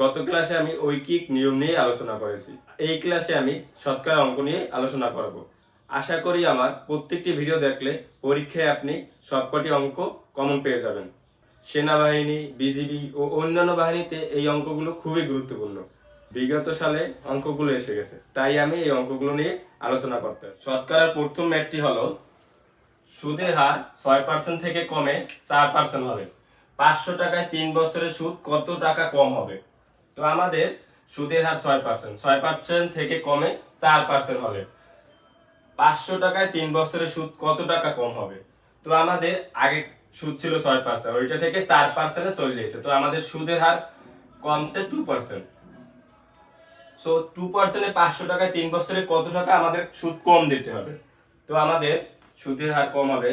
গত ক্লাসে আমি ঐকিক নিয়ম নিয়ে আলোচনা করেছি। এই ক্লাসে আমি শতকরা অঙ্ক নিয়ে আলোচনা করব। আশা করি আমার প্রত্যেকটি ভিডিও দেখলে পরীক্ষায় আপনি সবকটি অঙ্ক কমন পেয়ে যাবেন। সেনাবাহিনী, বিজিবি ও অন্যান্য বাহিনীতে এই অঙ্কগুলো খুবই গুরুত্বপূর্ণ। বিগত সালে অঙ্কগুলো এসে গেছে, তাই আমি এই অঙ্কগুলো নিয়ে আলোচনা করতে। শতকরার প্রথম ম্যাটটি হলো, সুদের হার ছয় পার্সেন্ট থেকে কমে চার পার্সেন্ট হবে। পাঁচশো টাকায় তিন বছরের সুদ কত টাকা কম হবে? তো আমাদের সুদের হার ছয় পার্সেন্ট ছয় পার্সেন্ট থেকে কমে চার পার্সেন্ট হবে। পাঁচশো টাকায় তিন বছরের সুদ কত টাকা কম হবে? তো আমাদের আগে সুদ ছিল ছয় পার্সেন্ট ওইটা থেকে চার পার্সেন্টে চলে গেছে তো আমাদের সুদের হার কমছে টু পার্সেন্ট সো টু পার্সেন্টে পাঁচশো টাকায় তিন বছরে কত টাকা আমাদের সুদ কম দিতে হবে? তো আমাদের সুদের হার কম হবে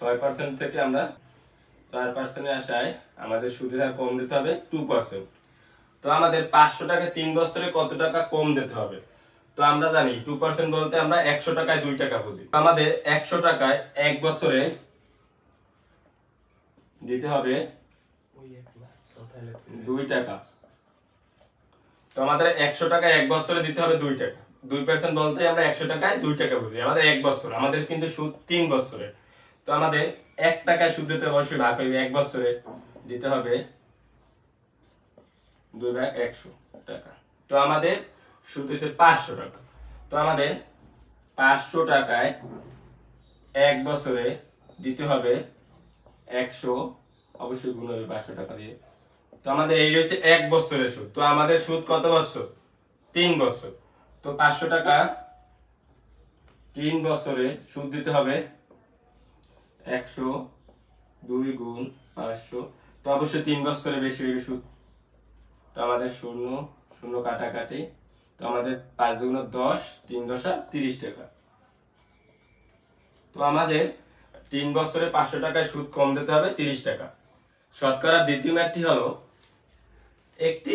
ছয় পার্সেন্ট থেকে আমরা চার পার্সেন্টে আসায় আমাদের সুদের হার কম দিতে হবে টু পার্সেন্ট তো আমাদের পাঁচশো টাকা তিন বছরে কত টাকা কম দিতে হবে? তো আমরা জানি টু পার্সেন্ট বলতে আমরা একশো টাকায় দুই টাকা বুঝি। আমাদের একশো টাকায় এক বছরে দিতে হবে দুই টাকা। তো আমাদের একশো টাকায় এক বছরে দিতে হবে দুই টাকা। দুই পার্সেন্ট বলতে আমরা একশো টাকায় দুই টাকা বুঝি। আমাদের এক বছর, আমাদের কিন্তু সুদ তিন বছরে। তো আমাদের এক টাকায় সুদ দিতে অবশ্যই ভাগ হইবে, এক বছরে দিতে হবে দুই ভাগ একশো টাকা। তো আমাদের সুদ হচ্ছে পাঁচশো টাকা। তো আমাদের পাঁচশো টাকায় এক বছরে দিতে হবে একশো, অবশ্যই গুণ হবে পাঁচশো টাকা দিয়ে। তো আমাদের এই হচ্ছে এক বছরের সুদ। তো আমাদের সুদ কত বছর? তিন বছর। তো পাঁচশো টাকা তিন বছরে সুদ দিতে হবে একশো দুই গুণ পাঁচশো। তো অবশ্যই তিন বছরে বেশি হইবে সুদ তো আমাদের শূন্য শূন্য কাটাকাটি। তো আমাদের পাঁচ দুগুণ দশ, তিন দশা তিরিশ টাকা। তো আমাদের তিন বছরে পাঁচশো টাকায় সুদ কম দিতে হবে, তিরিশ টাকা। শতকরা দ্বিতীয় ম্যাথটি হলো একটি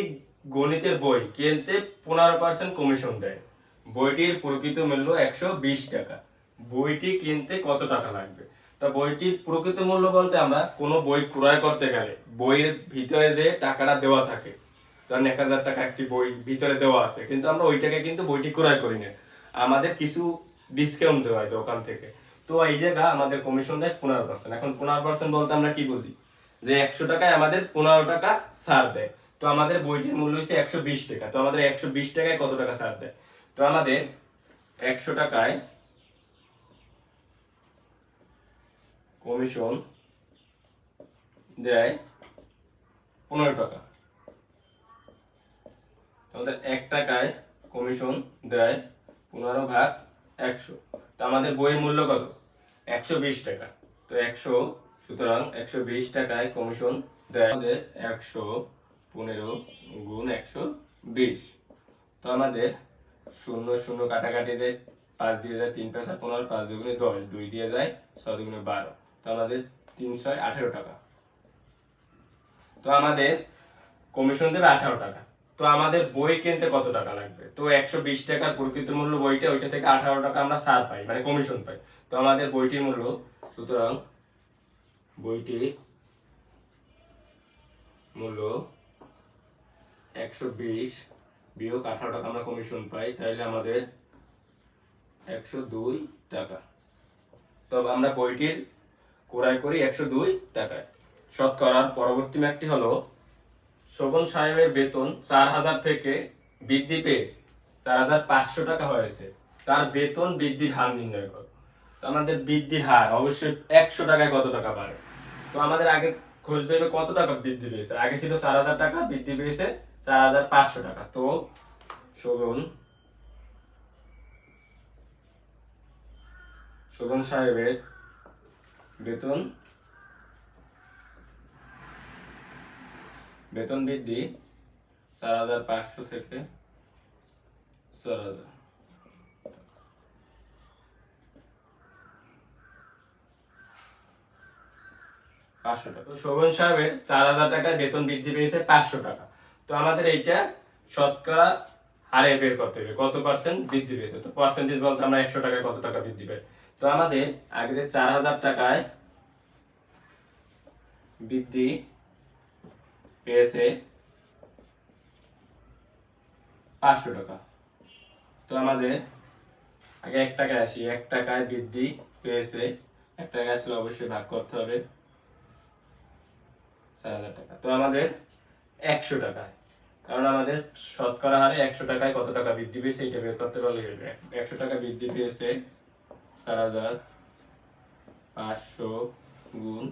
গণিতের বই কিনতে পনেরো পার্সেন্ট কমিশন দেয়। বইটির প্রকৃত মূল্য একশো বিশ টাকা। বইটি কিনতে কত টাকা লাগবে? তা বইটির প্রকৃত মূল্য বলতে আমরা কোনো বই ক্রয় করতে গেলে বইয়ের ভিতরে যে টাকাটা দেওয়া থাকে, ধরেন এক হাজার টাকা একটি বই ভিতরে দেওয়া আছে, কিন্তু আমরা ওই টাকায় কিন্তু বইটি ক্রয় করি না। আমাদের কিছু ডিসকাউন্ট দেওয়া হয় দোকান থেকে। তো এই জায়গা আমাদের কমিশন দেয় পনেরো পার্সেন্ট এখন পনেরো পার্সেন্ট বলতে আমরা কি বুঝি? যে একশো টাকায় আমাদের পনেরো টাকা ছাড় দেয়। তো আমাদের বইটির মূল্য হচ্ছে একশো বিশ টাকা। তো আমাদের একশো বিশ টাকায় কত টাকা ছাড় দেয়? তো আমাদের একশো টাকায় কমিশন দেয় পনেরো টাকা। আমাদের এক টাকায় কমিশন দেয় পনেরো ভাগ একশো। তো আমাদের বইয়ের মূল্য কত? একশো বিশ টাকা। তো একশো, সুতরাং একশো বিশ টাকায় কমিশন দেয় আমাদের একশো পনেরো গুণ একশো বিশ। তো আমাদের শূন্য শূন্য কাটাকাটি দেয় পাঁচ দিয়ে যায় তিন পয়সা পনেরো, পাঁচ দুগুণে দশ, দুই দিয়ে যায় ছয় দুগুণে বারো। আমাদের তিন ছয় আঠেরো টাকা। তো আমাদের কমিশন দেবে আঠারো টাকা। তো আমাদের বই কিনতে কত টাকা লাগবে? তো একশো বিশ টাকার প্রকৃত মূল্য বইটা, ওইটা থেকে আঠারো টাকা আমরা ছাড় পাই মানে কমিশন পাই। তো আমাদের বইটির মূল্য, সুতরাং বইটির মূল্য একশো বিশ বিয়োগ আঠারো টাকা আমরা কমিশন পাই তাইলে আমাদের একশো দুই টাকা। তবে আমরা বইটির ক্রয় করি একশো দুই টাকায়। শতকরার পরবর্তী ম্যাকটি হলো শোভন সাহেবের বেতন চার হাজার থেকে বৃদ্ধি পেয়ে চার হাজার পাঁচশো টাকা হয়েছে। তার বেতন বৃদ্ধির হার নির্ণয় করো। তো আমাদের বৃদ্ধির হার অবশ্যই একশো টাকায় কত টাকা বাড়ে? তো আমাদের আগে খোঁজ দেবে কত টাকা বৃদ্ধি পেয়েছে? আগে ছিল চার হাজার টাকা, বৃদ্ধি পেয়েছে চার হাজার পাঁচশো টাকা। তো শোভন শোভন সাহেবের বেতন। বেতন বৃদ্ধি চার হাজার পাঁচশো থেকে চার হাজার। পাঁচশো টাকা। তো শোভন সাহেবের চার হাজার টাকায় বেতন বৃদ্ধি পেয়েছে পাঁচশো টাকা। তো আমাদের এইটা শতকরা হারে বের করতে হবে। কত পার্সেন্ট বৃদ্ধি পেয়েছে? তো পার্সেন্টেজ বলতে আমরা একশো টাকায় কত টাকা বৃদ্ধি পাই? তো আমাদের আগের চার হাজার টাকায় বৃদ্ধি পেয়েছে পাঁচশো টাকা। তো আমাদের আগে এক টাকায় আসি। এক টাকায় বৃদ্ধি পেয়েছে। এক টাকা আসলে অবশ্যই ভাগ করতে হবে। চার হাজার টাকা। তো আমাদের একশো টাকায়। কারণ আমাদের শতকরা হারে একশো টাকায় কত টাকা বৃদ্ধি পেয়েছে, এটা বের করতে পারলে একশো টাকা বৃদ্ধি পেয়েছে। চার হাজার পাঁচশো গুণ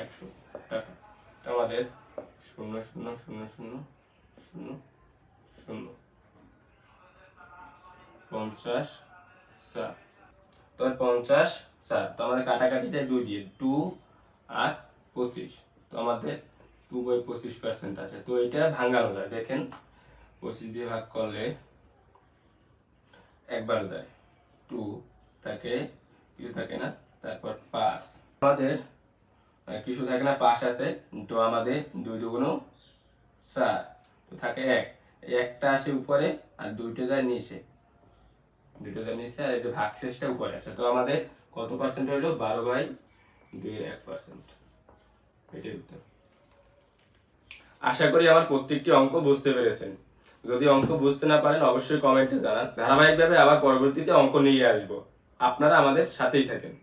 একশো টাকা। আমাদের শূন্য শূন্য শূন্য শূন্য শূন্য শূন্য। পঞ্চাশ চার তো পঞ্চাশ চার তো আমাদের কাটাকাটি যায় দুই দিয়ে টু আর পঁচিশ। তো আমাদের টু বাই পঁচিশ পার্সেন্ট আছে। তো এটা ভাঙানো যায় দেখেন, পঁচিশ দিয়ে ভাগ করলে একবার যায়। টু থাকে, কিছু থাকে না, তারপর পাঁচ আমাদের কিছু থাকে না পাঁচ আছে, তো আমাদের দুই দুগুণ চার, তো থাকে এক। একটা আসে উপরে আর দুইটা যায় নিচে। দুটো যায় নিচে আর এই যে ভাগ শেষটা উপরে আসে, তো আমাদের কত পার্সেন্ট হইল? বারো বাই দুই এক পার্সেন্ট এটাই উত্তর। আশা করি আমার প্রত্যেকটি অঙ্ক বুঝতে পেরেছেন। যদি অঙ্ক বুঝতে না পারেন, অবশ্যই কমেন্টে জানান। ধারাবাহিকভাবে আবার পরবর্তীতে অঙ্ক নিয়ে আসব। আপনারা আমাদের সাথেই থাকেন।